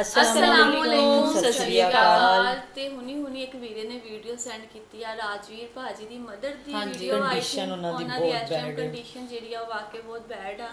ਅਸਲਾਮੁਅਲੈਕੁਮ ਸਤਿ ਸ਼੍ਰੀ ਅਕਾਲ। ਤੇ ਹੁਣੀ ਹੁਣੀ ਇੱਕ ਵੀਰੇ ਨੇ ਵੀਡੀਓ ਸੈਂਡ ਕੀਤੀ ਆ ਰਾਜਵੀਰ ਭਾਜੀ ਦੀ ਮਦਰ ਦੀ ਵੀਡੀਓ ਆਈ condition ਉਹਨਾਂ ਦੀ ਬਹੁਤ bad ਹੈ। ਕੰਡੀਸ਼ਨ ਜਿਹੜੀ ਆ ਉਹ ਵਾਕਈ ਬਹੁਤ ਬੈਡ ਆ।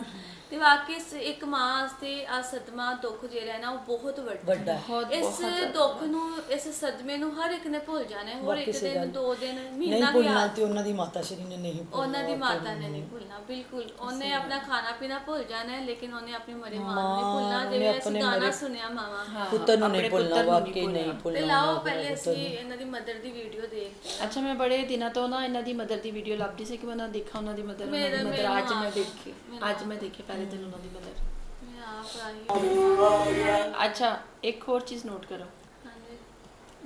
ਤੇ ਵਾਕਈ ਇਸ ਇੱਕ ਮਾਂ ਵਾਸਤੇ ਆ ਸਦਮਾ ਦੁੱਖ ਜਿਹੜਾ ਨਾ ਉਹ ਬਹੁਤ ਵੱਡਾ। ਇਸ ਦੁੱਖ ਨੂੰ ਇਸ ਸਦਮੇ ਨੂੰ ਹਰ ਇੱਕ ਨੇ ਭੁੱਲ ਜਾਣਾ ਹੈ। ਹੋਰ ਇੱਕ ਦਿਨ। ਦੋ ਦਿਨ ਨਹੀਂ ਮਹੀਨਾ ਭੁੱਲਣਾ ਗਿਆ ਤੇ ਉਹਨਾਂ ਦੀ ਮਾਤਾ ਸ਼੍ਰੀ ਨੇ ਨਹੀਂ ਭੁੱਲਣਾ ਉਹਨਾਂ ਦੀ ਮਾਤਾ ਨੇ ਨਹੀਂ ਭੁੱਲਣਾ। ਬਿਲਕੁਲ ਉਹਨੇ ਆਪਣਾ ਖਾਣਾ ਪੀਣਾ ਭੁੱਲ ਜਾਣਾ ਹੈ ਲੇਕਿਨ ਉਹਨੇ ਆਪਣੀ ਮਰੀ ਮਾਂ ਨੂੰ ਨਹੀਂ ਭੁੱਲਣਾ ਜਿਵੇਂ ਅਸੀਂ ਗਾਣਾ ਸੁਣਿਆ ਮਾਵਾ ਪੁੱਤਰ ਨੂੰ ਨਹੀਂ ਭੁੱਲਣਾ ਨਹੀਂ ਵਾਕਈ ਨਹੀਂ ਤੇ ਭੁੱਲਣਾ ਲਾਓ ਉਹਨਾਂ ਦਾ ਪਹਿਲੇ ਅਸੀਂ। ਇਹਨਾਂ ਦੀ ਮਦਰ ਦੀ ਵੀਡੀਓ ਦੇਖਦੇ ਹਾਂ ਅੱਛਾ ਮੈਂ ਬੜੇ ਦਿਨਾਂ ਤੋਂ ਨਾ ਇਹਨਾਂ ਦੀ ਮਦਰ ਦੀ ਵੀਡੀਓ ਲੱਭਦੀ ਸੀ ਕਿ ਮੈਂ ਨਾ ਦੇਖਾਂ ਉਹਨਾਂ ਦੀ ਮਦਰ ਮਦਰ। ਅੱਜ ਮੈਂ ਦੇਖੀ ਅੱਜ ਮੈਂ ਦੇਖੀ ਪਹਿਲੇ ਦਿਨ ਉਹਨਾਂ ਦੀ ਮਦਰ। ਮੈਂ ਆਪ ਆਈ ਅੱਛਾ ਇੱਕ ਹੋਰ ਚੀਜ਼ ਨੋਟ ਕਰੋ। ਹਾਂਜੀ।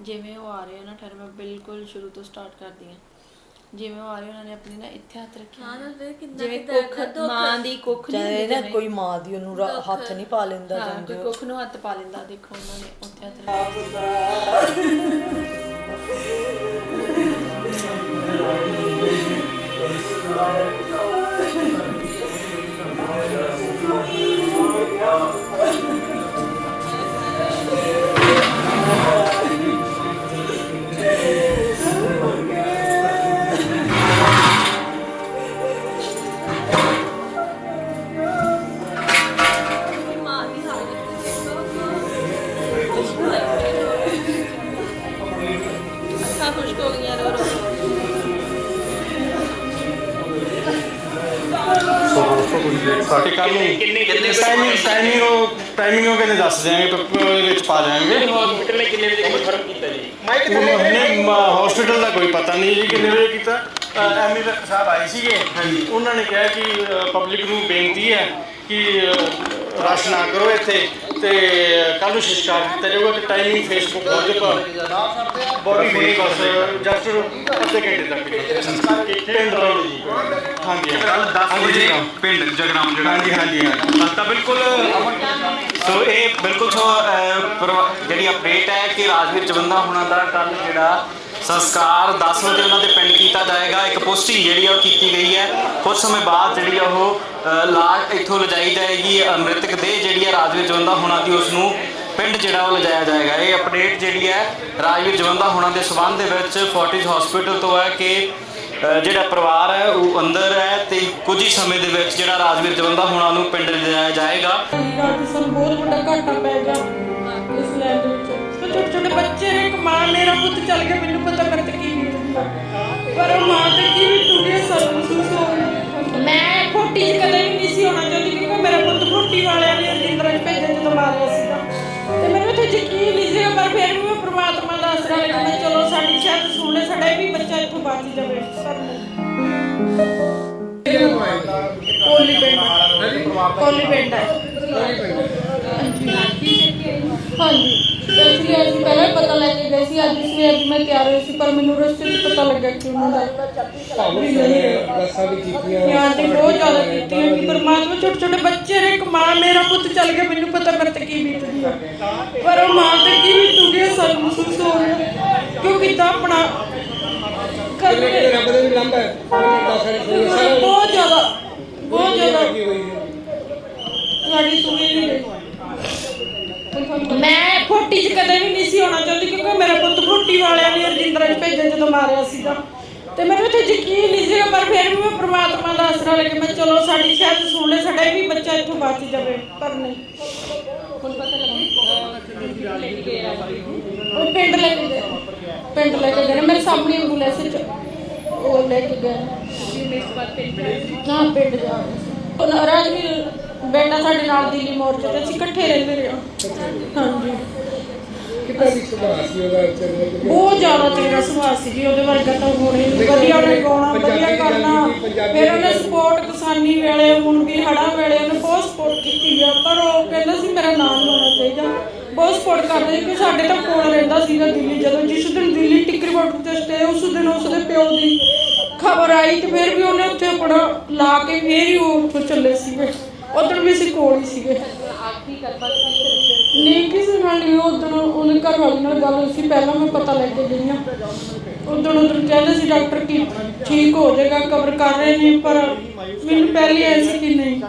ਜਿਵੇਂ ਉਹ ਆ ਰਹੇ ਆ ਨਾ ਠਹਿਰ ਮੈਂ ਬਿਲਕੁਲ ਸ਼ੁਰੂ ਤੋਂ ਸਟਾਰਟ ਕਰਦੀ ਹਾਂ। ਜਿਵੇਂ ਉਹ ਆ ਰਹੇ ਉਹਨਾਂ ਨੇ ਆਪਣੀ ਨਾ ਇੱਥੇ ਹੱਥ ਰੱਖਿਆ ਹਾਂ ਨਾ ਫਿਰ ਕਿੰਨਾ ਜਿਵੇਂ ਕੁ ਦਰਦ ਕੁੱਖ ਆ, ਦੁੱਖ। ਮਾਂ ਦੀ ਕੁੱਖ ਨਹੀਂ ਹੁੰਦੀ ਨਾ। ਕੋਈ ਮਾਂ ਦੀ ਉਹਨੂੰ ਰਾ- ਹੱਥ ਨਹੀਂ ਪਾ ਲੈਂਦਾ ਹਾਂ ਜਾਂਦੇ ਕੋਈ ਕੁੱਖ ਨੂੰ ਹੱਥ ਪਾ ਲੈਂਦਾ ਦੇਖੋ ਉਹਨਾਂ ਨੇ ਉੱਥੇ ਹੱਥ ਰੱਖਿਆ ਟਾਈਮਿੰਗ ਟਾਈਮਿੰਗ ਉਹ ਟਾਈਮਿੰਗ ਉਹ ਕਹਿੰਦੇ ਦੱਸ ਦਿਆਂਗੇ ਪ- ਉਹਦੇ ਵਿੱਚ ਪਾ ਦਿਆਂਗੇ। ਹਸਪੀਟਲ ਨੇ ਕਿੰਨੇ ਵਜੇ ਕਨਫਰਮ ਕੀਤਾ ਜੀ? ਨਹੀਂ ਹਸਪੀਟਲ ਦਾ ਕੋਈ ਪਤਾ ਨਹੀਂ ਜੀ ਕਿੰਨੇ ਵਜੇ ਕੀਤਾ। ਐਮਏ ਸਾਹਿਬ ਆਏ ਸੀਗੇ। ਉਹਨਾਂ ਨੇ ਕਿਹਾ ਕਿ ਪਬਲਿਕ ਨੂੰ ਬੇਨਤੀ ਹੈ ਕਿ ਰਸ਼ ਨਾ ਕਰੋ ਇੱਥੇ। ਤੇ ਕੱਲ ਨੂੰ ਸ਼ਿਸ਼ਕਾਰ ਕੀਤਾ ਜਾਊਗਾ ਤੇ ਟਾਈਮਿੰਗ ਫੇਸਬੁੱਕ ਪਰ ਬੋਡੀ ਹੋਣੀ ਬਸ ਜਸਟ ਅੱਧੇ ਘੰਟੇ ਤੱਕ। ਪਿੰਡ ਰੌਂਦ ਜੀ ਹਾਂਜੀ। ਕੱਲ 10 ਹਾਂਜੀ ਵਜੇ ਜਗਰਾਉਂ। ਪਿੰਡ ਜਗਰਾਉਂ ਜਿਹੜਾ। ਹਾਂਜੀ ਹਾਂਜੀ ਹਾਂਜੀ ਤਾਂ ਬਿਲਕੁਲ ਸੋ ਇਹ ਬਿਲਕੁਲ ਜਿਹੜੀ ਅਪਡੇਟ ਹੈ ਕਿ ਰਾਜਵੀਰ ਜਵੰਦਾ ਹੁਣਾਂ ਦਾ ਕੱਲ ਜਿਹੜਾ ਸੰਸਕਾਰ 10 ਵਜੇ ਉਹਨਾਂ ਦੇ ਪਿੰਡ ਕੀਤਾ ਜਾਏਗਾ। ਇੱਕ ਪੁਸ਼ਟੀ ਜਿਹੜੀ ਉਹ ਕੀਤੀ ਗਈ ਹੈ। ਕੁਝ ਸਮੇਂ ਬਾਅਦ ਜਿਹੜੀ ਉਹ ਲਾਸ਼ ਇੱਥੋਂ ਲਿਜਾਈ ਜਾਏਗੀ। ਮ੍ਰਿਤਕ ਦੇ ਜਿਹੜੀ ਹੈ ਰਾਜਵੀਰ ਜਵੰਦਾ ਹੁਣਾਂ ਦੀ ਉਸ ਨੂੰ ਪਿੰਡ ਜਿਹੜਾ ਉਹ ਲਿਜਾਇਆ ਜਾਏਗਾ। ਇਹ ਅਪਡੇਟ ਜਿਹੜੀ ਹੈ ਰਾਜਵੀਰ ਜਵੰਦਾ ਹੁਣਾਂ ਦੇ ਸਬੰਧ ਦੇ ਵਿੱਚ ਫੋਰਟਿਸ ਹਸਪੀਟਲ ਤੋਂ ਹੈ ਕਿ ਜਿਹੜਾ ਪਰਿਵਾਰ ਹੈ ਉਹ ਅੰਦਰ ਹੈ ਤੇ ਕੁਝ ਹੀ ਸਮੇਂ ਦੇ ਵਿੱਚ ਜਿਹੜਾ ਰਾਜਵੀਰ ਜਵੰਦਾ ਹੋਣਾ ਨੂੰ ਪਿੰਡ ਲਿਜਾਇਆ ਜਾਏਗਾ। ਸਾਨੂੰ ਬਹੁਤ ਵੱਡਾ ਘਾਟਾ ਪੈ ਗਿਆ ਇਸ ਲੈਂਡ ਵਿੱਚ। ਛੋਟੇ ਛੋਟੇ ਬੱਚੇ ਨੇ ਇੱਕ ਮਾਂ ਮੇਰਾ ਪੁੱਤ ਚੱਲ ਗਿਆ ਲੈ ਮੈਂ ਚਲੋ ਸਾਡੀ ਸ਼ਾਇਦ ਸੁਣੇ ਸਾਡਾ ਇਹ ਵੀ ਬੱਚਾ ਇੱਥੋਂ ਬਚ ਜਾਵੇ ਪਰ ਨਹੀਂ ਕੋਲੀ ਪਿੰਡ। ਕੋਲੀ ਪਿੰਡ ਹੈ। ਹਾਂਜੀ ਹਾਂਜੀ। ਐਕਚੁਅਲੀ ਅਸੀਂ ਪਹਿਲਾਂ ਹੀ ਪਤਾ ਲੈ ਕੇ ਗਏ ਸੀ ਅੱਜ ਸਵੇਰ ਦੀ ਮੈਂ ਤਿਆਰ ਹੋਈ ਸੀ ਪਰ ਮੈਨੂੰ ਰਸਤੇ 'ਚ ਪਤਾ ਲੱਗਾ ਕਿ ਉਹਨਾਂ ਦਾ ਵੀ ਨਹੀਂ ਹੈ ਯਾਰ ਦੀ ਬਹੁਤ ਜ਼ਿਆਦਾ ਕੀਤੀ ਹੈ ਕਿ ਪਰਮਾਤਮਾ ਛੋਟੇ ਛੋਟੇ ਬੱਚੇ ਨੇ ਇੱਕ ਮਾਂ ਮੇਰਾ ਪੁੱਤ ਚੱਲ ਗਿਆ ਮੈਨੂੰ ਪਤਾ ਕਰ ਤੇ ਕੀ ਬੀਤਦੀ ਹੈ ਪਰ ਉਹ ਮਾਂ ਤੇ ਕੀ ਸਾਨੂੰ ਮਹਿਸੂਸ ਹੋ? ਰਿਹਾ ਕਿਉਂ ਕਿਦਾਂ ਆਪਣਾ ਕਰਦੇ ਰੱਬ ਦੇ ਵੀ ਲੰਬਾ ਹੈ ਬਹੁਤ ਸਾਰੇ ਫੋਨ ਸਾਰੇ ਬਹੁਤ ਜ਼ਿਆਦਾ ਬਹੁਤ ਜ਼ਿਆਦਾ। ਸਾਡੀ ਸੁਣੀ ਨਹੀਂ। ਗਈ। ਮੈਂ ਫੋਟੀ 'ਚ ਕਦੇ ਵੀ ਨਹੀਂ ਸੀ ਹੋਣਾ ਚਾਹੁੰਦੀ ਕਿਉਂਕਿ ਮੇਰਾ ਪੁੱਤ ਫੋਟੀ ਵਾਲਿਆਂ ਨੇ ਰਜਿੰਦਰਾ 'ਚ ਭੇਜਣ ਜਦੋਂ ਮਾਰਿਆ ਸੀਗਾ। ਤੇ ਮੈਨੂੰ ਇੱਥੇ ਯਕੀਨ ਨਹੀਂ ਸੀਗਾ ਪਰ ਫਿਰ ਵੀ ਮੈਂ ਪ੍ਰਮਾਤਮਾ ਦਾ ਆਸਰਾ ਲੈ ਕੇ ਮੈਂ ਚਲੋ ਸਾਡੀ ਸ਼ਾਇਦ ਸੁਣ ਲੈ ਸਾਡਾ ਵੀ ਬੱਚਾ ਇੱਥੋਂ ਬਚ ਜਾਵੇ ਪਰ ਨਹੀਂ। ਹੁਣ ਪਤਾ ਲੱਗਿਆ ਉਹ ਪਿੰਡ ਲੈ ਕੇ ਗਏ। ਪਿੰਡ ਲੈ ਕੇ ਗਏ। ਮੇਰੇ ਸਾਹਮਣੇ ਐਂਬੂਲੈਂਸ 'ਚ ਉਹ ਲੈ ਕੇ ਗਏ। ਨਾ ਪਿੰਡ ਜਾ ਰਹੇ ਸੀ। ਉਹ ਰਾਜਵੀਰ ਬੇਟਾ ਸਾਡੇ ਨਾਲ ਦਿੱਲੀ ਮੋਰਚੇ ਤੇ ਅਸੀਂ ਇਕੱਠੇ ਰਹਿੰਦੇ ਰਹੇ ਹਾਂ। ਹਾਂਜੀ। ਸੁਭਾਅ ਸੀ ਉਹਦਾ? ਬਹੁਤ ਜ਼ਿਆਦਾ ਚੰਗਾ ਸੁਭਾਅ ਸੀ ਜੀ ਉਹਦੇ ਵਰਗਾ ਤਾਂ ਹੋਣੀ ਵਧੀਆ ਉਹਨੇ ਗਾਉਣਾ ਵਧੀਆ ਕਰਨਾ। ਫਿਰ ਉਹਨੇ ਸਪੋਰਟ ਕਿਸਾਨੀ ਵੇਲੇ ਹੁਣ ਵੀ ਹੜਾ ਵੇਲੇ ਉਹਨੇ ਬਹੁਤ ਸਪੋਰਟ ਕੀਤੀ ਆ। ਪਰ ਉਹ ਕਹਿੰਦਾ ਸੀ ਮੇਰਾ ਨਾਮ ਹੋਣਾ ਚਾਹੀਦਾ। ਬਹੁਤ ਸਪੋਰਟ ਕਰਦੇ ਸੀ ਕਿ ਸਾਡੇ ਤਾਂ ਕੋਲ ਰਹਿੰਦਾ ਸੀਗਾ ਦਿੱਲੀ ਜਦੋਂ ਜਿਸ ਦਿਨ ਦਿੱਲੀ ਟਿਕਰੀ ਬਾਰਡਰ ਤੇ ਸਟੇ ਉਸ ਦਿਨ ਉਸ ਦੇ ਪਿਓ ਦੀ ਖਬਰ ਆਈ ਤੇ ਫਿਰ ਵੀ ਉਹਨੇ ਉੱਥੇ ਆਪਣਾ ਲਾ ਕੇ ਫਿਰ ਹੀ ਉਹ ਉੱਥੋਂ ਚੱਲੇ ਸੀਗੇ। ਉਧਰ ਵੀ ਅਸੀਂ ਕੋਲ ਹੀ ਸੀਗੇ। ਨਹੀਂ ਕਿਸੇ ਨਾਲ ਨਹੀਂ ਉਦੋਂ ਉਹਨੇ ਘਰ ਵਾਲੀ ਨਾਲ ਗੱਲ ਸੀ, ਪਹਿਲਾਂ ਮੈਂ ਪਤਾ ਲੈ ਕੇ ਗਈ ਹਾਂ। ਉਦੋਂ ਉਦੋਂ ਕਹਿੰਦੇ ਸੀ, ਡਾਕਟਰ ਕਿ ਠੀਕ ਹੋ ਜਾਏਗਾ ਕਵਰ ਕਰ ਰਹੇ ਨੇ, ਪਰ ਮੈਨੂੰ ਪਹਿਲੀ ਐ ਸੀ ਕਿ ਨਹੀਂ।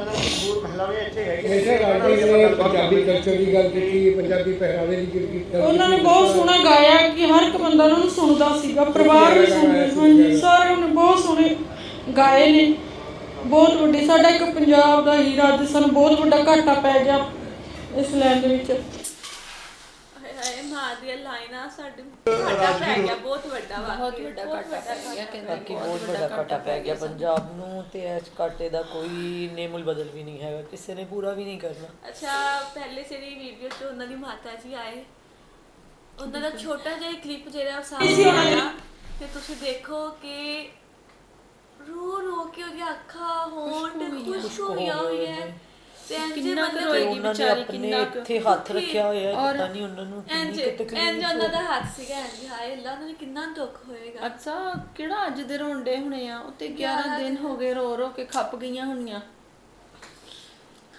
ਹਮੇਸ਼ਾ ਰਾਜੇ ਨੇ ਪੰਜਾਬੀ ਕਲਚਰ ਦੀ ਗੱਲ ਕੀਤੀ ਪੰਜਾਬੀ ਪਹਿਰਾਵੇ ਦੀ ਗੱਲ ਕੀਤੀ ਉਹਨਾਂ ਨੇ ਬਹੁਤ ਸੋਹਣਾ ਗਾਇਆ ਕਿ ਹਰ ਇੱਕ ਬੰਦਾ ਉਹਨਾਂ ਨੂੰ ਸੁਣਦਾ ਸੀਗਾ, ਪਰਿਵਾਰ ਵੀ ਸੁਣਦਾ ਸੀ। ਹਾਂਜੀ ਸਾਰਿਆਂ ਨੇ ਬਹੁਤ ਸੋਹਣੇ ਗਾਏ ਨੇ। ਬਹੁਤ ਵੱਡੀ ਸਾਡਾ ਇੱਕ ਪੰਜਾਬ ਦਾ ਹੀਰਾ ਅੱਜ ਸਾਨੂੰ ਬਹੁਤ ਵੱਡਾ ਘਾਟਾ ਪੈ ਗਿਆ ਇਸ ਲੈਂਡ ਦੇ ਵਿੱਚ। ਹਾਏ ਹਾਏ ਮਾਂ ਦੀਆਂ ਲਾਈਨਾਂ ਸਾਡੇ ਵੱਡਾ ਪੈ ਗਿਆ ਬਹੁਤ ਵੱਡਾ ਵਾ। ਬਹੁਤ ਵੱਡਾ ਘਾਟਾ ਪੈ ਗਿਆ ਕਹਿੰਦੇ ਬਾਕੀ ਬਹੁਤ ਵੱਡਾ ਘਾਟਾ ਪੈ ਗਿਆ। ਪੰਜਾਬ ਨੂੰ ਤੇ ਇਸ ਘਾਟੇ ਦਾ ਕੋਈ ਨੇਮੁਲ ਬਦਲ ਵੀ ਨਹੀਂ ਹੈਗਾ ਕਿਸੇ ਨੇ ਪੂਰਾ ਵੀ ਨਹੀਂ ਕਰਨਾ। ਅੱਛਾ ਪਹਿਲੇ ਜਿਹੜੀ ਵੀਡੀਓ 'ਚ ਉਹਨਾਂ ਦੀ ਮਾਤਾ ਜੀ ਆਏ ਉਹਨਾਂ ਦਾ ਛੋਟਾ ਜਿਹਾ ਕਲਿੱਪ ਜਿਹੜਾ ਸਾਹਮਣੇ ਆਇਆ ਤੇ ਤੁਸੀਂ ਦੇਖੋ ਕਿ ਰੋ ਰੋ ਕੇ ਉਹਦੀਆਂ ਅੱਖਾਂ ਹੋਂਠ ਖੁਸ਼ ਹੋਈਆਂ ਹੋਈਆਂ। ਤੇ ਇੰਜ ਮਤਲਬ ਰੋਏਗੀ ਉਹਨਾਂ ਨੇ ਵਿਚਾਰੀ, ਆਪਣੇ ਕਿੰਨਾ ਕੁ ਇੱਥੇ ਹੱਥ ਰੱਖਿਆ ਹੋਇਆ ਹੈ ਪਤਾ ਨਹੀਂ ਉਹਨਾਂ ਨੂੰ ਇੰਜ ਕਿੰਨੀ ਕੁ ਇੰਜ ਤਕਲੀਫ ਉਹਨਾਂ ਦਾ ਹੱਥ ਸੀਗਾ ਇੰਜ ਹਾਏ ਅੱਲਾ ਉਹਨਾਂ ਨੂੰ ਕਿੰਨਾ ਦੁੱਖ ਹੋਏਗਾ। ਅੱਛਾ ਕਿਹੜਾ ਅੱਜ ਦੇ ਰੋਂਡੇ ਹੋਣੇ ਆ? ਉੱਤੇ 11 ਦਿਨ ਹੋ ਗਏ ਰੋ ਰੋ ਕੇ ਖੱਪ ਗਈਆਂ ਹੋਣੀਆਂ।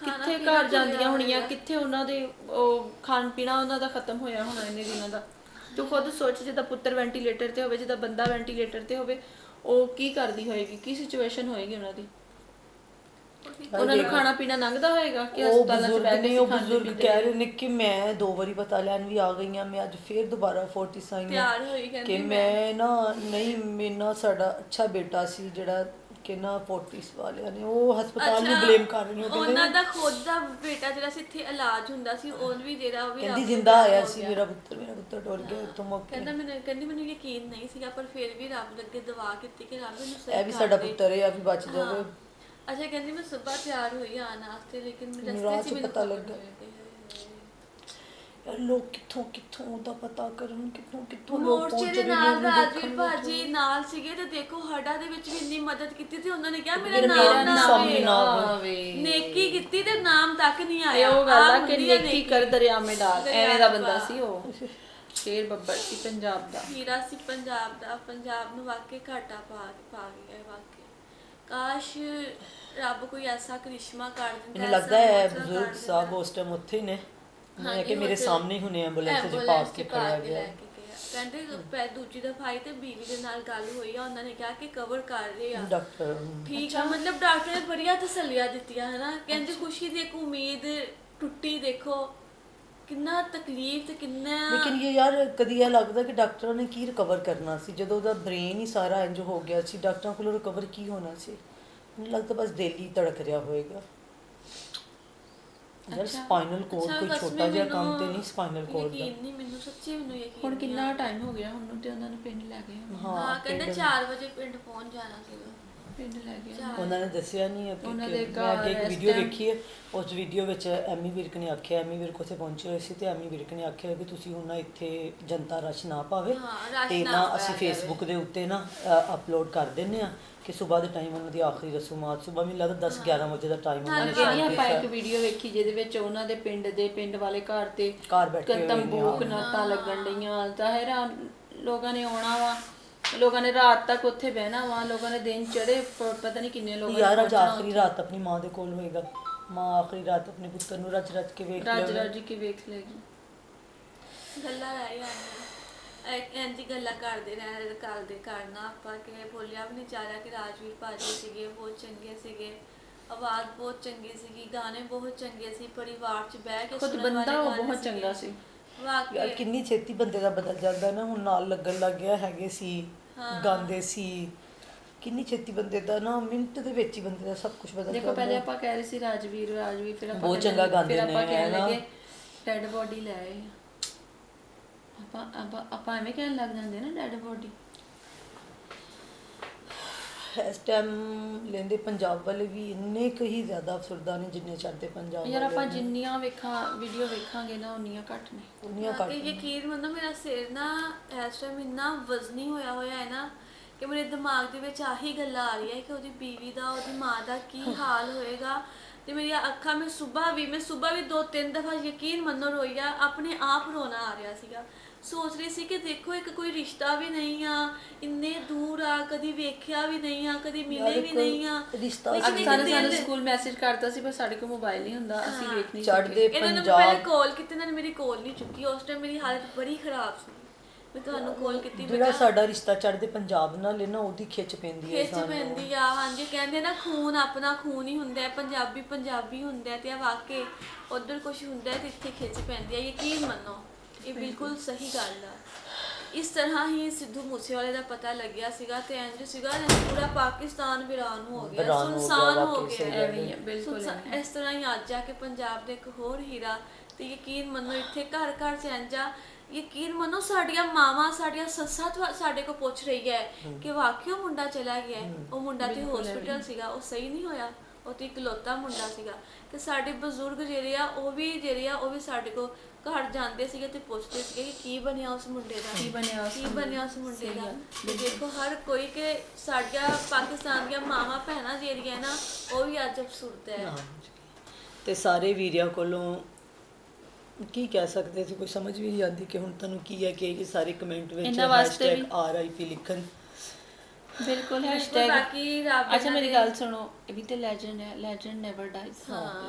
ਕਿੱਥੇ ਘਰ ਜਾਂਦੀਆਂ ਹੋਣੀਆਂ? ਕਿੱਥੇ ਉਹਨਾਂ ਦੇ ਉਹ ਖਾਣ ਪੀਣਾ ਉਹਨਾਂ ਦਾ ਖਤਮ ਹੋਇਆ ਹੋਣਾ ਇਹਨੇ ਦਿਨਾਂ ਦਾ? ਤੂੰ ਖੁਦ ਸੋਚ ਜਿਹਦਾ ਪੁੱਤਰ ਵੈਂਟੀਲੇਟਰ ਤੇ ਹੋਵੇ ਜਿਹਦਾ ਬੰਦਾ ਵੈਂਟੀਲੇਟਰ ਤੇ ਹੋਵੇ ਉਹ ਕੀ ਕਰਦੀ ਹੋਏਗੀ? ਕੀ ਸਿਚੁਏਸ਼ਨ ਹੋਏਗੀ ਉਹਨਾਂ ਦੀ? ਉਹਨਾਂ ਨੂੰ ਖਾਣਾ ਪੀਣਾ ਲੰਘਦਾ ਹੋਏਗਾ ਕਿ ਉਹ ਹਸਪਤਾਲਾਂ 'ਚ ਬਜ਼ੁਰਗ ਬੈਠ ਨੇ ਕੇ ਉਹ ਖਾਂਦੇ ਬਜ਼ੁਰਗ ਪੀਂਦੇ ਕਹਿ ਰਹੇ ਨੇ ਕਿ ਮੈਂ ਦੋ ਵਾਰੀ ਪਤਾ ਲੈਣ ਵੀ ਆ ਗਈ ਹਾਂ ਮੈਂ ਅੱਜ ਫੇਰ ਦੁਬਾਰਾ 40 ਸਾਈਨ ਤਿਆਰ ਹੋਈ ਕਿ ਕਹਿੰਦੀ ਮੈਂ। ਨਾ ਨਹੀਂ ਮੇਨਾ ਸਾਡਾ ਅੱਛਾ ਬੇਟਾ ਸੀ ਜਿਹੜਾ ਕਿ ਨਾ 40 ਵਾਲਿਆਂ ਨੇ ਉਹ ਹਸਪਤਾਲ ਨੂੰ ਬਲੇਮ ਕਰ ਰਹੇ ਨੇ ਉਹ ਕਹਿੰਦੇ ਉਹਨਾਂ ਦਾ ਖੁਦ ਦਾ ਬੇਟਾ ਜਿਹੜਾ ਸੀ ਇੱਥੇ ਇਲਾਜ ਹੁੰਦਾ ਸੀ ਉਹ ਵੀ ਜਿਹੜਾ ਉਹ ਵੀ ਕਹਿੰਦੀ ਰੱਬ ਜਿੰਦਾ ਆਇਆ ਹੋ ਸੀ ਗਿਆ। ਮੇਰਾ ਪੁੱਤਰ ਮੇਰਾ ਪੁੱਤਰ ਟੁਰ ਗਿਆ ਇੱਥੋਂ ਮੌਕੇ ਕਹਿੰਦਾ ਮੈਨੂੰ ਕਹਿੰਦੀ ਮੈਨੂੰ ਯਕੀਨ ਨਹੀਂ ਸੀਗਾ ਪਰ ਫਿਰ ਵੀ ਰੱਬ ਦੇ ਅੱਗੇ ਦੁਆ ਕੀਤੀ ਕਿ ਰੱਬ ਇਹਨੂੰ ਸਹੀ ਇਹ ਵੀ ਕਰ ਸਾਡਾ ਦੇ। ਪੁੱਤਰ ਹੈ ਇਹ ਵੀ ਬਚ ਜਾਵੇ। ਅੱਛਾ ਕਹਿੰਦੀ ਮੈਂ ਸਵੇਰ ਤਿਆਰ ਹੋਈ ਆਣ ਵਾਸਤੇ ਲੇਕਿਨ ਮੈਨੂੰ ਰਾਹ ਰਸਤੇ 'ਚ ਚ ਮੈਨੂੰ ਪਤਾ ਖਬਰ ਲੱਗਾ। ਲੋਕ ਕਿੱਥੋਂ ਕਿੱਥੋਂ ਉਹਦਾ ਪਤਾ ਕਰਨ ਕਿੱਥੋਂ ਕਿੱਥੋਂ ਲੋਕ ਮੋਰਚੇ ਪਹੁੰਚ ਦੇ ਰਹੇ ਨੇ ਨਾਲ ਉਹਨੂੰ ਰਾਜਵੀਰ ਦੇਖਣ ਭਾਜੀ ਨਾਲ ਸੀਗੇ ਤੇ ਦੇਖੋ ਹੜਾ ਦੇ ਵਿੱਚ ਵੀ ਇੰਨੀ ਮਦਦ ਕੀਤੀ ਤੇ ਉਹਨਾਂ ਨੇ ਕਿਹਾ ਮੇਰਾ ਮੇਰਾ ਨਾਮ ਨਾਮ ਨਾ ਸਾਹਮਣੇ ਨਾ ਆਵੇ। ਨੇਕੀ ਕੀਤੀ ਤੇ ਨਾਮ ਤੱਕ ਨਹੀਂ ਇਹ ਆਇਆ। ਉਹ ਗੱਲ ਆ ਆਹ ਕਿ ਹੁੰਦੀ ਨੇਕੀ ਕਰ ਦਰਿਆ ਮੇ ਡਾਲ। ਐਵੇਂ ਦਾ ਬੰਦਾ। ਸੀ ਉਹ। ਸ਼ੇਰ ਬੱਬਰ ਸੀ ਪੰਜਾਬ ਦਾ। ਹੀਰਾ ਸੀ ਪੰਜਾਬ ਦਾ। ਪੰਜਾਬ ਨੂੰ ਵਾਕਈ ਘਾਟਾ ਪਾ ਪਾ ਗਿਆ ਹੈ ਵਾਕਈ ਕਾਸ਼ ਰੱਬ ਕੋਈ ਐਸਾ ਕਰਿਸ਼ਮਾ ਕਰ ਦਿੰਦਾ ਮੈਨੂੰ ਲੱਗਦਾ ਹੈ ਮੌਜਾ ਬਜ਼ੁਰਗ ਸਾਹਿਬ। ਉਸ ਟਾਈਮ ਉੱਥੇ ਹੀ ਨੇ। ਮੈਂ ਕਿ ਮੇਰੇ ਸਾਹਮਣੇ ਹੀ ਹੁਣੇ ਐਂਬੂਲੈਂਸ 'ਚ ਪਾਸ ਕੇ ਖੜਿਆ ਗਿਆ। ਕਹਿੰਦੇ ਪੈ ਦੂਜੀ ਦਫਾਈ ਤੇ ਬੀਵੀ ਦੇ ਨਾਲ ਗੱਲ ਹੋਈ ਆ ਉਹਨਾਂ ਨੇ ਕਿਹਾ ਕਿ ਕਵਰ ਕਰ ਰਹੇ ਆ। ਡਾਕਟਰ ਠੀਕ ਆ ਮਤਲਬ ਡਾਕਟਰ ਨੇ ਬੜੀਆਂ ਤਸੱਲੀਆਂ ਦਿੱਤੀਆਂ ਹਨਾ। ਕਹਿੰਦੇ ਖੁਸ਼ੀ ਦੀ ਇੱਕ ਉਮੀਦ ਟੁੱਟੀ ਦੇਖੋ। ਕਿੰਨਾ ਤਕਲੀਫ ਤੇ ਕਿੰਨਾ ਲੇਕਿਨ ਇਹ ਯਾਰ ਕਦੀ ਇਹ ਲੱਗਦਾ ਕਿ ਡਾਕਟਰਾਂ ਨੇ ਕੀ ਰਿਕਵਰ ਕਰਨਾ ਸੀ? ਜਦੋਂ ਉਹਦਾ ਬ੍ਰੇਨ ਹੀ ਸਾਰਾ ਇੰਜ ਹੋ ਗਿਆ ਸੀ ਡਾਕਟਰਾਂ ਕੋਲੋਂ ਰਿਕਵਰ ਕੀ ਹੋਣਾ ਸੀ? ਮੈਨੂੰ ਲੱਗਦਾ ਬਸ ਦਿਲ ਹੀ ਧੜਕ ਰਿਹਾ ਹੋਏਗਾ ਯਾਰ ਸਪਾਈਨਲ ਅੱਛਾ, ਕੋਈ ਛੋਟਾ ਜਿਹਾ ਕੰਮ ਤੇ ਨਹੀਂ ਸਪਾਈਨਲ ਕੋਡ ਦਾ। ਯਕੀਨ ਨਹੀਂ ਮੈਨੂੰ ਸੱਚੀ ਮੈਨੂੰ ਯਕੀਨ ਹੁਣ ਕਿੰਨਾ ਟਾਈਮ ਹੋ ਗਿਆ ਹੁਣ ਤੇ ਉਹਨਾਂ ਨੂੰ ਪਿੰਡ ਲੈ ਗਏ ਹਾਂ ਕਹਿੰਦੇ 4 ਵਜੇ ਪਿੰਡ ਪਹੁੰਚ ਜਾਣਾ ਸੀਗਾ। ਪਿੰਡ ਲੈ ਗਏ ਉਹਨਾਂ ਨੇ ਦੱਸਿਆ ਨਹੀਂ ਅੱਗੇ ਉਹਨਾਂ ਕਿ ਦੇ ਮੈਂ ਅੱਗੇ ਘਰ ਇੱਕ ਇਸ ਵੀਡੀਓ time- ਵੇਖੀ ਹੈ ਉਸ ਵੀਡੀਓ ਵਿੱਚ ਐਮੀ ਵਿਰਕ ਨੇ ਆਖਿਆ ਐਮੀ ਵਿਰਕ ਉੱਥੇ ਪਹੁੰਚੇ ਹੋਏ ਸੀ ਤੇ ਐਮੀ ਵਿਰਕ ਨੇ ਆਖਿਆ ਕਿ ਤੁਸੀਂ ਹੁਣ ਨਾ ਇੱਥੇ ਜਨਤਾ ਰਸ਼ ਨਾ ਪਾਵੇ ਹਾਂ, ਰਸ਼ ਤੇ ਨਾ ਨਾ ਪਾਇਆ ਅਸੀਂ ਫੇਸਬੁੱਕ ਦੇ ਉੱਤੇ ਨਾ ਅਪਲੋਡ ਕਰ ਦਿੰਨੇ ਆ ਕਿ ਸਵੇਰ ਦੇ ਟਾਈਮ ਉਹਨਾਂ ਦੀ ਆਖਰੀ ਰਸੂਮਾਤ ਸਵੇਰ ਮੈਨੂੰ ਲੱਗਦਾ 10 11 ਵਜੇ ਦਾ ਟਾਈਮ ਉਹਨਾਂ ਨੇ ਅੱਗੇ ਨਹੀਂ ਆਪਾਂ। ਇੱਕ ਵੀਡੀਓ ਵੇਖੀ ਜਿਹਦੇ ਵਿੱਚ ਉਹਨਾਂ ਦੇ ਪਿੰਡ ਦੇ ਪਿੰਡ ਵਾਲੇ ਘਰ ਤੇ ਘਰ ਬੈਠੇ ਹੋਏ ਨੇ, ਤੰਬੂਕ ਹਾਂ। ਨਾਤਾਂ ਲੱਗਣ ਡਈਆਂ ਜ਼ਾਹਿਰ ਆ ਲੋਕਾਂ ਨੇ ਆਉਣਾ ਵਾ ਲੋਕਾਂ ਨੇ ਰਾਤ ਤੱਕ ਉੱਥੇ ਬਹਿਣਾ ਵਾ ਲੋਕਾਂ ਨੇ ਦਿਨ ਚੜੇ ਪਤਾ ਨਹੀਂ ਕਿੰਨੇ ਲੋਕਾਂ ਨੇ ਯਾਰ ਅੱਜ ਪਹੁੰਚਣਾ ਆਖਰੀ ਰਾਤ ਆਪਣੀ ਮਾਂ ਦੇ ਕੋਲ ਹੋਏਗਾ। ਮਾਂ ਆਖਰੀ ਰਾਤ ਆਪਣੇ ਪੁੱਤਰ ਨੂੰ ਰਚ ਰਚ ਕੇ ਵੇਖ ਰਾਜ ਲਵੇ ਰਾਜ ਕੇ ਵੇਖ ਲੇਗੀ ਗੱਲਾਂ ਰਹਿ ਜਾਂਦੀਆਂ ਐ- ਇੰਝ ਹੀ ਗੱਲਾਂ ਕਰਦੇ ਰਹਿ ਕਰਦੇ ਕਰਨਾ ਆਪਾਂ ਕਿ ਬੋਲਿਆ ਵੀ ਨਹੀਂ ਜਾ ਰਿਹਾ ਕਿ ਰਾਜਵੀਰ ਭਾਜੀ ਸੀਗੇ ਬਹੁਤ ਚੰਗੇ ਸੀਗੇ। ਆਵਾਜ਼ ਬਹੁਤ ਚੰਗੀ ਸੀਗੀ ਗਾਣੇ ਬਹੁਤ ਚੰਗੇ ਸੀ ਪਰਿਵਾਰ 'ਚ ਬਹਿ ਕੇ ਖੁਦ ਸੁਣਨ ਬੰਦਾ ਉਹ ਗਾਣੇ ਬਹੁਤ ਚੰਗਾ। ਸੀ। ਯਾਰ ਵਾਕਈ ਕਿੰਨੀ ਛੇਤੀ ਬੰਦੇ ਦਾ ਬਦਲ ਜਾਂਦਾ ਨਾ ਹੁਣ ਨਾਲ ਲੱਗਣ ਲੱਗ ਗਿਆ ਹੈਗੇ ਸੀ। ਗਾਉਂਦੇ ਸੀ। ਕਿੰਨੀ ਛੇਤੀ ਬੰਦੇ ਦਾ ਨਾ ਮਿੰਟ ਦੇ ਵਿੱਚ ਹੀ ਬੰਦੇ ਦਾ ਸਭ ਕੁਝ ਬਦਲ ਦੇਖੋ ਜਾਂਦਾ ਪਹਿਲੇ ਆਪਾਂ ਕਹਿ ਰਹੇ ਸੀ ਰਾਜਵੀਰ ਰਾਜਵੀਰ ਫਿਰ ਆਪਾਂ ਬਹੁਤ ਚੰਗਾ ਗਾਉਂਦੇ ਫਿਰ ਆਪਾਂ ਨੇ, ਹੈ ਨਾ? ਲੱਗੇ ਡੈਡ ਬੋਡੀ ਲੈ ਆਏ। ਆਪਾਂ ਆਪਾਂ ਐਵੇਂ ਕਹਿਣ ਲੱਗ ਜਾਂਦੇ ਨਾ ਡੈਡ ਬੋਡੀ। ਇਸ ਟਾਈਮ ਲੈਂਦੇ ਪੰਜਾਬ ਵਾਲੇ ਵੀ ਇੰਨੇ ਕੁ ਹੀ ਜ਼ਿਆਦਾ ਅਫਸਰਦਾ ਨੇ ਜਿੰਨੇ ਚੜਦੇ ਪੰਜਾਬ ਯਾਰ ਆਪਾਂ ਨੇ। ਜਿੰਨੀਆਂ ਵੇਖਾਂ ਵੀਡੀਓ ਵੇਖਾਂਗੇ ਨਾ ਉਨੀਆਂ ਘੱਟ ਨੇ। ਉਨੀਆਂ ਘੱਟ ਵਾਕਈ ਯਕੀਨ ਮੰਨੋ ਮੇਰਾ ਸਿਰ ਨਾ ਇਸ ਟਾਈਮ ਇੰਨਾ ਵਜ਼ਨੀ ਹੋਇਆ ਹੋਇਆ ਹੈ ਨਾ ਕਿ ਮੇਰੇ ਦਿਮਾਗ ਦੇ ਵਿੱਚ ਆਹੀ ਗੱਲਾਂ ਆ ਰਹੀਆਂ ਕਿ ਉਹਦੀ ਬੀਵੀ ਦਾ ਉਹਦੀ ਮਾਂ ਦਾ ਕੀ ਹਾਲ ਹੋਏਗਾ। ਤੇ ਮੇਰੀਆਂ ਅੱਖਾਂ ਮੈਂ ਸਵੇਰ ਵੀ ਮੈਂ ਸਵੇਰ ਵੀ ਦੋ ਤਿੰਨ ਦਫਾ ਯਕੀਨ ਮੰਨੋ ਰੋਈ ਆ ਆਪਣੇ ਆਪ ਰੋਣਾ ਆ ਰਿਹਾ ਸੀਗਾ। ਸੋਚ ਰਹੀ ਸੀ ਕਿ ਦੇਖੋ ਇੱਕ ਕੋਈ ਰਿਸ਼ਤਾ ਵੀ ਨਹੀਂ ਆ ਇੰਨੇ ਦੂਰ ਆ ਕਦੀ ਵੇਖਿਆ ਵੀ ਨਹੀਂ ਆ ਕਦੀ ਮਿਲੇ ਵੀ ਨਹੀਂ ਆ। ਰਿਸ਼ਤਾ ਸਾਨੂੰ ਦੇ- ਸਕੂਲ ਮੈਸੇਜ ਕਰਦਾ ਸੀ ਪਰ ਸਾਡੇ ਕੋਲ ਮੋਬਾਈਲ ਨਹੀਂ ਹੁੰਦਾ ਅਸੀਂ ਵੇਖ ਨਹੀਂ ਸਕਦੇ ਚੜਦੇ ਇਹਨਾਂ ਨੇ ਪਹਿਲੇ ਕਾਲ ਕੀਤੀ ਇਹਨਾਂ ਨੇ ਮੇਰੀ ਕਾਲ ਨਹੀਂ ਚੁੱਕੀ ਉਸ ਟਾਈਮ ਮੇਰੀ ਹਾਲਤ ਬੜੀ ਖਰਾਬ ਸੀ। ਮੈਂ ਤੁਹਾਨੂੰ ਕਾਲ ਕੀਤੀ ਮੈਂ ਜਿਹੜਾ ਕਿਹਾ ਸਾਡਾ ਰਿਸ਼ਤਾ ਚੜ੍ਹਦੇ ਪੰਜਾਬ ਨਾਲ ਹੈ ਨਾ ਉਹਦੀ ਖਿੱਚ ਪੈਂਦੀ ਹੈ ਖਿੱਚ ਸਾਨੂੰ ਪੈਂਦੀ ਆ ਹਾਂਜੀ ਕਹਿੰਦੇ ਨਾ ਖੂਨ ਆਪਣਾ ਖੂਨ ਹੀ ਹੁੰਦਾ ਹੈ ਪੰਜਾਬੀ ਪੰਜਾਬੀ ਹੁੰਦਾ ਹੈ ਤੇ ਆ ਵਾਕਈ ਉਧਰ ਕੁਝ ਹੁੰਦਾ ਹੈ ਤੇ ਇੱਥੇ ਖਿੱਚ ਪੈਂਦੀ ਹੈ ਯਕੀਨ ਮੰਨੋ ਇਹ ਬਿਲਕੁਲ। ਸਹੀ ਗੱਲ ਆ। ਇਸ ਤਰ੍ਹਾਂ ਹੀ ਸਿੱਧੂ ਮੂਸੇਵਾਲੇ ਦਾ ਪਤਾ ਲੱਗਿਆ ਸੀਗਾ ਤੇ ਇੰਜ ਸੀਗਾ ਜਿਵੇਂ ਪੂਰਾ ਪਾਕਿਸਤਾਨ ਵੀਰਾਨ ਹੋ ਗਿਆ ਵੀਰਾਨ ਹੋ ਗਿਆ, ਸੁਨਸਾਨ ਹੋ ਵਾਕਈ ਸਹੀ ਗਿਆ ਗੱਲ ਐਵੇਂ ਹੀ। ਆ, ਬਿਲਕੁਲ ਇਸ ਤਰ੍ਹਾਂ ਹੀ ਅੱਜ ਆ ਕੇ ਪੰਜਾਬ ਦੇ ਇੱਕ ਹੋਰ ਹੀਰਾ ਤੇ ਯਕੀਨ ਮੰਨੋ ਇੱਥੇ ਘਰ ਘਰ ਚ ਇੰਜ ਆ ਯਕੀਨ ਮੰਨੋ ਸਾਡੀਆਂ ਮਾਵਾਂ ਸਾਡੀਆਂ ਸੱਸਾਂ ਤੋਂ ਸਾਡੇ ਕੋ ਪੁੱਛ ਰਹੀ ਹੈ ਕਿ ਵਾਕਿਓ ਮੁੰਡਾ ਚਲਾ ਗਿਆ ਹੈ। ਉਹ ਮੁੰਡਾ ਤੇ ਹਸਪੀਟਲ ਸੀਗਾ ਉਹ ਸਹੀ ਨਹੀਂ ਹੋਇਆ। ਉਹ ਤੇ ਇਕਲੌਤਾ ਮੁੰਡਾ ਸੀਗਾ। ਤੇ ਸਾਡੇ ਬਜ਼ੁਰਗ ਜਿਹੜੇ ਆ ਉਹ ਵੀ ਜਿਹੜੇ ਆ ਉਹ ਵੀ ਸਾਡੇ ਕੋ ਘਰ ਜਾਂਦੇ ਸੀਗੇ ਤੇ ਪੁੱਛਦੇ ਸੀਗੇ ਕਿ ਕੀ ਬਣਿਆ ਉਸ ਮੁੰਡੇ ਦਾ? ਕੀ ਬਣਿਆ ਉਸ ਕੀ ਬਣਿਆ ਉਸ ਮੁੰਡੇ ਦਾ? ਤੇ ਦੇਖੋ ਹਰ ਕੋਈ ਕਿ ਸਾਡੀਆਂ ਪਾਕਿਸਤਾਨ ਦੀਆਂ ਮਾਵਾਂ ਭੈਣਾਂ ਜਿਹੜੀਆਂ ਨਾ ਉਹ ਵੀ ਅੱਜ ਅਫਸੁਰਦ ਹੈ। ਤੇ ਸਾਰੇ ਵੀਰਿਆਂ ਕੋਲੋਂ ਕੀ ਕਹਿ ਸਕਦੇ ਸੀ ਕੋਈ ਸਮਝ ਵੀ ਨਹੀਂ ਆਉਂਦੀ ਕਿ ਹੁਣ ਤੁਹਾਨੂੰ ਕੀ ਹੈ ਕਿ ਇਹ ਸਾਰੇ ਕਮੈਂਟ ਵਿੱਚ ਇਹਨਾਂ ਵਾਸਤੇ ਵੀ- ਆਰਆਈਪੀ ਲਿਖਣ। ਬਿਲਕੁਲ ਬਿਲਕੁਲ, ਹੈਸ਼ਟੈਗ ਬਾਕੀ ਰੱਬ ਅੱਛਾ ਮੇਰੀ ਗੱਲ ਸੁਣੋ ਇਹ ਵੀ ਤੇ ਲੈਜੈਂਡ ਹੈ legend never dies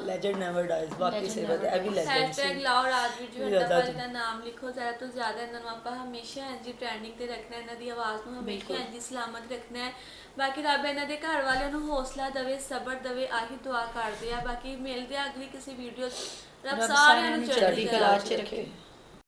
legend never dies ਬਾਕੀ Legend ਸੇ never ਇਹ ਵੀ ਲੈਜੈਂਡ ਹੈਸ਼ਟੈਗ ਸੀ। ਲਾਓ ਰਾਜਵੀਰ ਜੀ ਹੰਡਾ ਜੀ। ਦਾ ਨਾਮ ਲਿਖੋ ਜ਼ਿਆਦਾ ਤੋਂ ਜ਼ਿਆਦਾ ਇਹਨਾਂ ਨੂੰ ਆਪਾਂ ਹਮੇਸ਼ਾ ਇੰਜੀ ਟ੍ਰੈਂਡਿੰਗ ਤੇ ਰੱਖਣਾ ਇਹਨਾਂ ਦੀ ਆਵਾਜ਼ ਨੂੰ ਹਮੇਸ਼ਾ ਇੰਜੀ ਸਲਾਮਤ ਰੱਖਣਾ ਹੈ। ਬਾਕੀ ਰੱਬ ਇਹਨਾਂ ਦੇ ਘਰ ਵਾਲਿਆਂ ਨੂੰ ਹੌਸਲਾ ਦੇਵੇ ਸਬਰ ਦੇਵੇ ਆਹੀ ਦੁਆ ਕਰਦੇ ਆ। ਬਾਕੀ ਮਿਲਦੇ ਆ ਅਗਲੀ ਕਿਸੇ ਵੀਡੀਓ 'ਚ। ਰੱਬ ਸਾਰਿਆਂ ਨੂੰ ਚੜ੍ਹਦੀ ਕਲਾ 'ਚ ਰੱਖੇ।